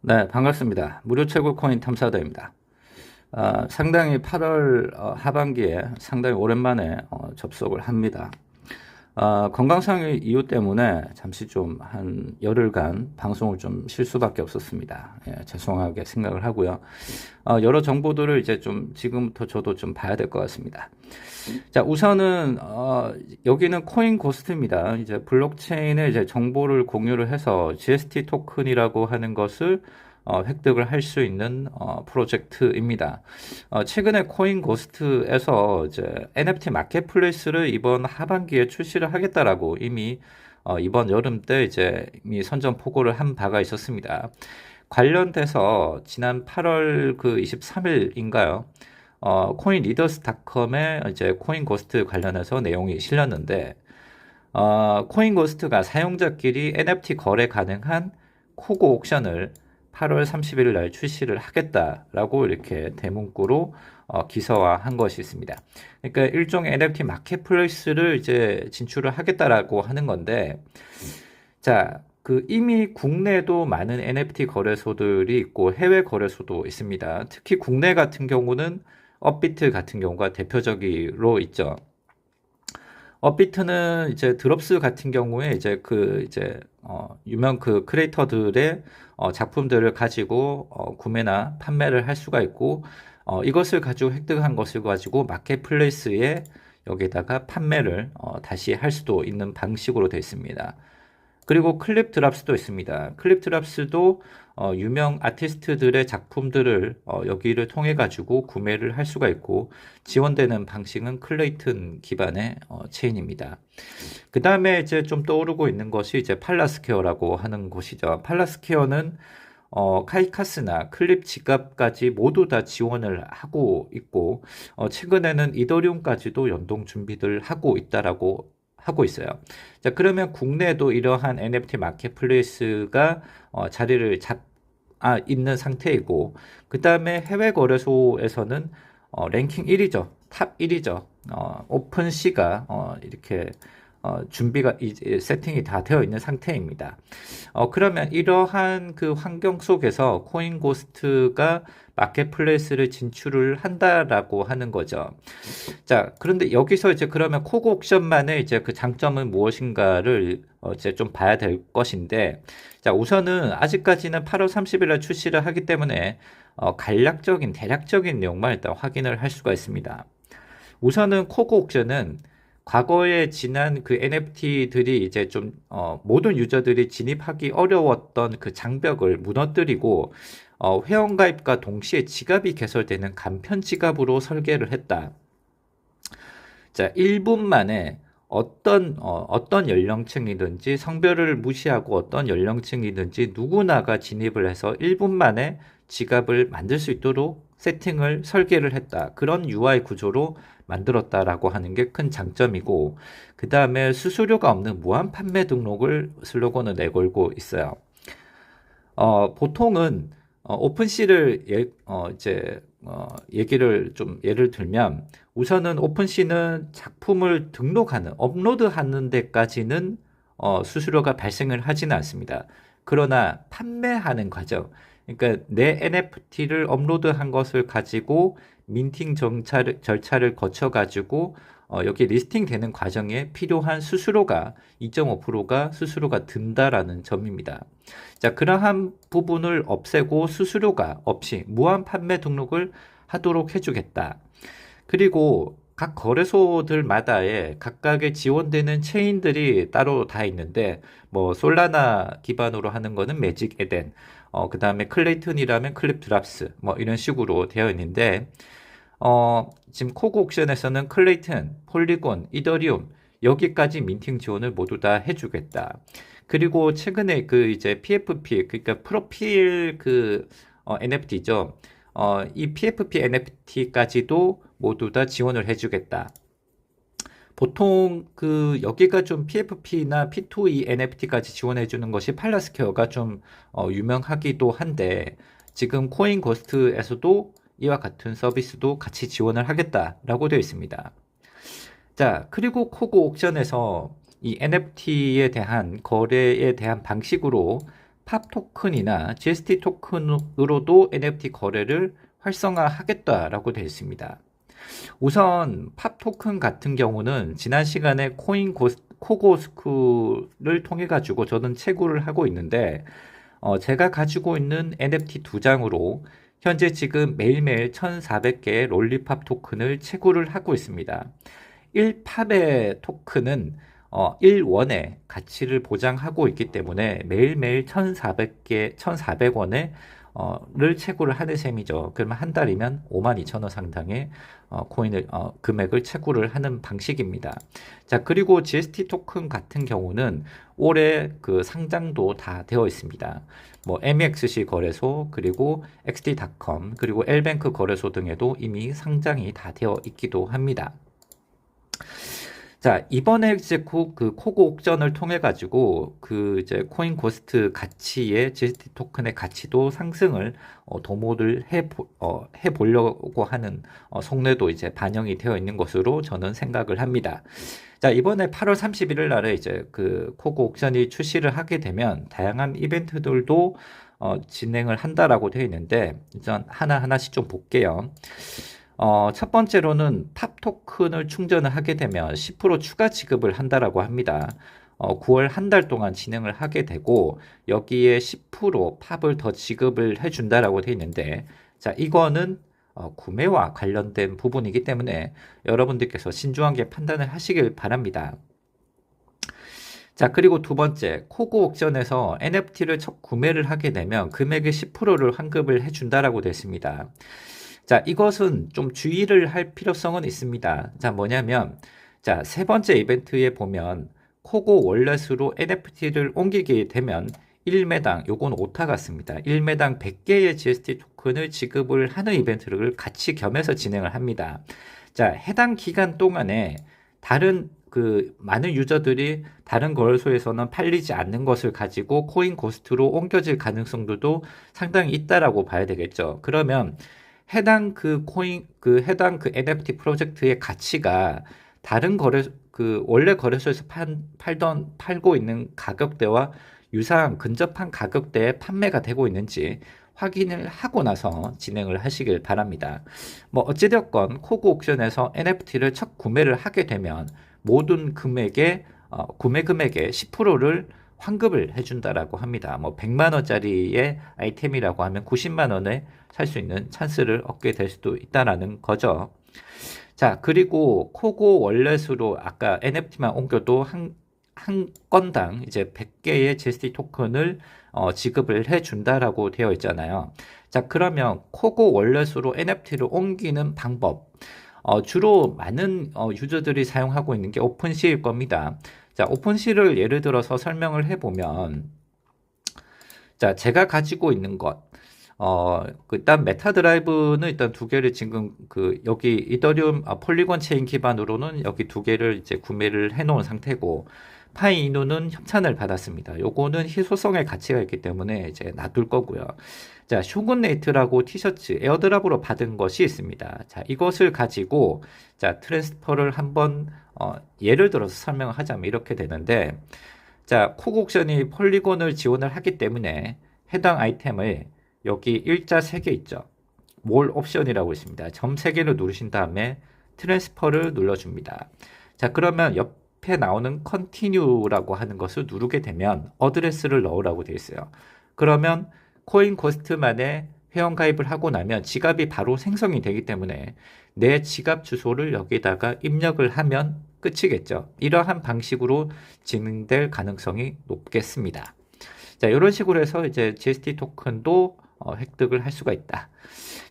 네, 반갑습니다. 무료 최고 코인 탐사대입니다. 아, 상당히 8월 어, 하반기에 상당히 오랜만에 어, 접속을 합니다. 아, 건강상의 이유 때문에 잠시 좀 한 열흘간 방송을 좀 쉴 수밖에 없었습니다. 예, 죄송하게 생각을 하고요. 어, 여러 정보들을 이제 좀 지금부터 저도 좀 봐야 될 것 같습니다. 자, 우선은 어, 여기는 코인 고스트입니다. 이제 블록체인에 이제 정보를 공유를 해서 GST 토큰이라고 하는 것을 어, 획득을 할 수 있는 어, 프로젝트입니다. 어, 최근에 코인 고스트에서 이제 NFT 마켓플레이스를 이번 하반기에 출시를 하겠다라고 이미 어, 이번 여름 때 이제 이미 선전 포고를 한 바가 있었습니다. 관련돼서 지난 8월 그 23일인가요? 어, 코인 리더스닷컴에 이제 코인 고스트 관련해서 내용이 실렸는데 어, 코인 고스트가 사용자끼리 NFT 거래 가능한 코고 옥션을 8월 30일 날 출시를 하겠다라고 이렇게 대문구로 어, 기사화한 것이 있습니다. 그러니까 일종의 NFT 마켓플레이스를 이제 진출을 하겠다라고 하는 건데, 자, 그 이미 국내도 많은 NFT 거래소들이 있고 해외 거래소도 있습니다. 특히 국내 같은 경우는 업비트 같은 경우가 대표적으로 있죠. 업비트는 이제 드롭스 같은 경우에 이제 그 이제 어 유명 그 크리에이터들의 어 작품들을 가지고 어 구매나 판매를 할 수가 있고 어 이것을 가지고 획득한 것을 가지고 마켓플레이스에 여기다가 판매를 어 다시 할 수도 있는 방식으로 되어 있습니다. 그리고 클립 드랍스도 있습니다. 클립 드랍스도 어, 유명 아티스트들의 작품들을 어, 여기를 통해 가지고 구매를 할 수가 있고 지원되는 방식은 클레이튼 기반의 어, 체인입니다. 그 다음에 이제 좀 떠오르고 있는 것이 이제 팔라스케어라고 하는 곳이죠. 팔라스케어는 어, 카이카스나 클립 지갑까지 모두 다 지원을 하고 있고 어, 최근에는 이더리움까지도 연동 준비를 하고 있다라고 하고 있어요. 자, 그러면 국내에도 이러한 NFT 마켓플레이스가 어, 자리를 잡, 아, 있는 상태이고, 그 다음에 해외 거래소에서는 어, 랭킹 1위죠. 탑 1위죠. 어, 오픈시가 어, 이렇게 어, 준비가 이제 세팅이 다 되어 있는 상태입니다. 어, 그러면 이러한 그 환경 속에서 코인 고스트가 마켓플레이스를 진출을 한다라고 하는 거죠. 자, 그런데 여기서 이제 그러면 코고 옥션만의 이제 그 장점은 무엇인가를 어, 이제 좀 봐야 될 것인데, 자, 우선은 아직까지는 8월 30일 날 출시를 하기 때문에 어, 간략적인 대략적인 내용만 일단 확인을 할 수가 있습니다. 우선은 코고 옥션은 과거에 지난 그 NFT들이 이제 좀, 어, 모든 유저들이 진입하기 어려웠던 그 장벽을 무너뜨리고, 어, 회원가입과 동시에 지갑이 개설되는 간편 지갑으로 설계를 했다. 자, 1분 만에 어떤, 어, 어떤 연령층이든지 성별을 무시하고 어떤 연령층이든지 누구나가 진입을 해서 1분 만에 지갑을 만들 수 있도록 세팅을 설계를 했다. 그런 UI 구조로 만들었다라고 하는 게 큰 장점이고, 그 다음에 수수료가 없는 무한 판매 등록을 슬로건을 내걸고 있어요. 어, 보통은 어, 오픈C를 예, 어, 이제 어, 얘기를 좀 예를 들면 우선은 오픈C는 작품을 등록하는 업로드하는 데까지는 어, 수수료가 발생을 하지는 않습니다. 그러나 판매하는 과정, 그러니까 내 NFT를 업로드한 것을 가지고 민팅 절차를, 절차를 거쳐 가지고 어, 여기 리스팅 되는 과정에 필요한 수수료가 2.5%가 수수료가 든다라는 점입니다. 자, 그러한 부분을 없애고 수수료가 없이 무한 판매 등록을 하도록 해주겠다. 그리고 각 거래소들마다의 각각의 지원되는 체인들이 따로 다 있는데, 뭐, 솔라나 기반으로 하는 거는 매직 에덴, 어, 그 다음에 클레이튼이라면 클립 드랍스, 뭐, 이런 식으로 되어 있는데, 어, 지금 코고 옥션에서는 클레이튼, 폴리곤, 이더리움, 여기까지 민팅 지원을 모두 다 해주겠다. 그리고 최근에 그 이제 PFP, 그러니까 프로필 그 어, NFT죠. 어, 이 PFP NFT까지도 모두 다 지원을 해주겠다. 보통 그 여기가 좀 PFP나 P2E NFT까지 지원해 주는 것이 팔라스케어가 좀 어, 유명하기도 한데 지금 코인 고스트에서도 이와 같은 서비스도 같이 지원을 하겠다라고 되어 있습니다. 자, 그리고 코고 옥션에서 이 NFT에 대한 거래에 대한 방식으로 팝 토큰이나 GST 토큰으로도 NFT 거래를 활성화하겠다라고 되어 있습니다. 우선 팝 토큰 같은 경우는 지난 시간에 코인 고, 코고스쿠를 통해 가지고 저는 채굴을 하고 있는데 어, 제가 가지고 있는 NFT 두 장으로 현재 지금 매일매일 1,400개의 롤리팝 토큰을 채굴을 하고 있습니다. 1팝의 토큰은 어, 1원의 가치를 보장하고 있기 때문에 매일매일 1,400개, 1,400원의 어, 를 채굴을 하는 셈이죠. 그러면 한 달이면 5만 2천 원 상당의 어, 코인을 어, 금액을 채굴을 하는 방식입니다. 자 그리고 GST 토큰 같은 경우는 올해 그 상장도 다 되어 있습니다. 뭐 MEXC 거래소 그리고 XT.com 그리고 L뱅크 거래소 등에도 이미 상장이 다 되어 있기도 합니다. 자, 이번에 이제 코, 그 코고 옥전을 통해 가지고 그 이제 코인 고스트 가치의 GST 토큰의 가치도 상승을 어, 도모를 해, 어, 해 보려고 하는 어, 속내도 이제 반영이 되어 있는 것으로 저는 생각을 합니다. 자, 이번에 8월 31일 날에 이제 그 코고 옥션이 출시를 하게 되면 다양한 이벤트들도 어, 진행을 한다라고 되어 있는데 일단 하나하나씩 좀 볼게요. 어, 첫 번째로는 팝 토큰을 충전을 하게 되면 10% 추가 지급을 한다라고 합니다. 어, 9월 한 달 동안 진행을 하게 되고 여기에 10% 팝을 더 지급을 해준다라고 되어 있는데 자 이거는 어, 구매와 관련된 부분이기 때문에 여러분들께서 신중하게 판단을 하시길 바랍니다. 자, 그리고 두 번째, 코고 옥션에서 NFT를 첫 구매를 하게 되면 금액의 10%를 환급을 해준다라고 됐습니다. 자, 이것은 좀 주의를 할 필요성은 있습니다. 자, 뭐냐면, 자, 세 번째 이벤트에 보면, 코고 월렛으로 NFT를 옮기게 되면 1매당, 요건 오타 같습니다. 1매당 100개의 GST 토큰을 지급을 하는 이벤트를 같이 겸해서 진행을 합니다. 자, 해당 기간 동안에 다른 그 많은 유저들이 다른 거래소에서는 팔리지 않는 것을 가지고 코인 고스트로 옮겨질 가능성도 상당히 있다라고 봐야 되겠죠. 그러면 해당 그 코인 그 해당 그 NFT 프로젝트의 가치가 다른 거래 그 원래 거래소에서 팔, 팔던 팔고 있는 가격대와 유사한 근접한 가격대에 판매가 되고 있는지 확인을 하고 나서 진행을 하시길 바랍니다. 뭐 어찌되었건 코고 옥션에서 NFT를 첫 구매를 하게 되면 모든 금액의 어, 구매 금액의 10%를 환급을 해준다라고 합니다. 뭐 100만 원짜리의 아이템이라고 하면 90만 원에 살 수 있는 찬스를 얻게 될 수도 있다라는 거죠. 자, 그리고 코고 월렛으로 아까 NFT만 옮겨도 한, 한 건당 이제 100개의 GST 토큰을 어, 지급을 해준다라고 되어 있잖아요. 자, 그러면 코고 월렛으로 NFT를 옮기는 방법. 어, 주로 많은 어, 유저들이 사용하고 있는 게 오픈시일 겁니다. 자, 오픈시를 예를 들어서 설명을 해보면, 자, 제가 가지고 있는 것, 어, 그 일단 메타 드라이브는 일단 두 개를 지금 그 여기 이더리움 아, 폴리곤 체인 기반으로는 여기 두 개를 이제 구매를 해 놓은 상태고 파이 이누는 협찬을 받았습니다. 요거는 희소성의 가치가 있기 때문에 이제 놔둘 거고요. 자, 쇼군네이트라고 티셔츠 에어드랍으로 받은 것이 있습니다. 자, 이것을 가지고 자, 트랜스퍼를 한번 어, 예를 들어서 설명을 하자면 이렇게 되는데 자, 코곡션이 폴리곤을 지원을 하기 때문에 해당 아이템을 여기 일자 3개 있죠. 몰 옵션이라고 있습니다. 점 3개를 누르신 다음에 트랜스퍼를 눌러줍니다. 자, 그러면 옆에 나오는 컨티뉴라고 하는 것을 누르게 되면 어드레스를 넣으라고 되어 있어요. 그러면 코인 코스트만의 회원 가입을 하고 나면 지갑이 바로 생성이 되기 때문에 내 지갑 주소를 여기다가 입력을 하면 끝이겠죠. 이러한 방식으로 진행될 가능성이 높겠습니다. 자, 이런 식으로 해서 이제 GST 토큰도 어, 획득을 할 수가 있다.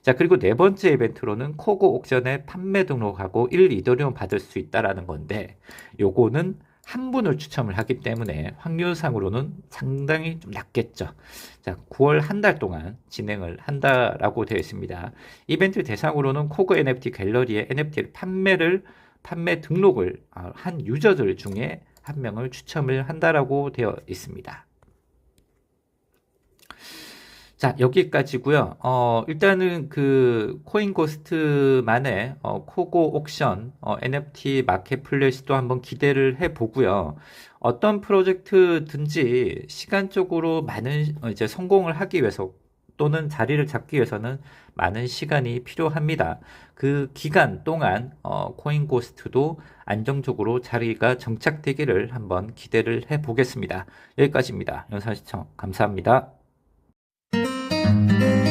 자, 그리고 네 번째 이벤트로는 코고 옥션에 판매 등록하고 1 이더리움 받을 수 있다라는 건데, 요거는 한 분을 추첨을 하기 때문에 확률상으로는 상당히 좀 낮겠죠. 자, 9월 한 달 동안 진행을 한다라고 되어 있습니다. 이벤트 대상으로는 코그 NFT 갤러리에 NFT 판매를 판매 등록을 아, 한 유저들 중에 한 명을 추첨을 한다라고 되어 있습니다. 자, 여기까지고요. 어, 일단은 그 코인고스트만의 어, 코고 옥션 어, NFT 마켓플레이스도 한번 기대를 해 보고요. 어떤 프로젝트든지 시간적으로 많은 어, 이제 성공을 하기 위해서 또는 자리를 잡기 위해서는 많은 시간이 필요합니다. 그 기간 동안 어, 코인고스트도 안정적으로 자리가 정착되기를 한번 기대를 해 보겠습니다. 여기까지입니다. 영상 시청 감사합니다. Música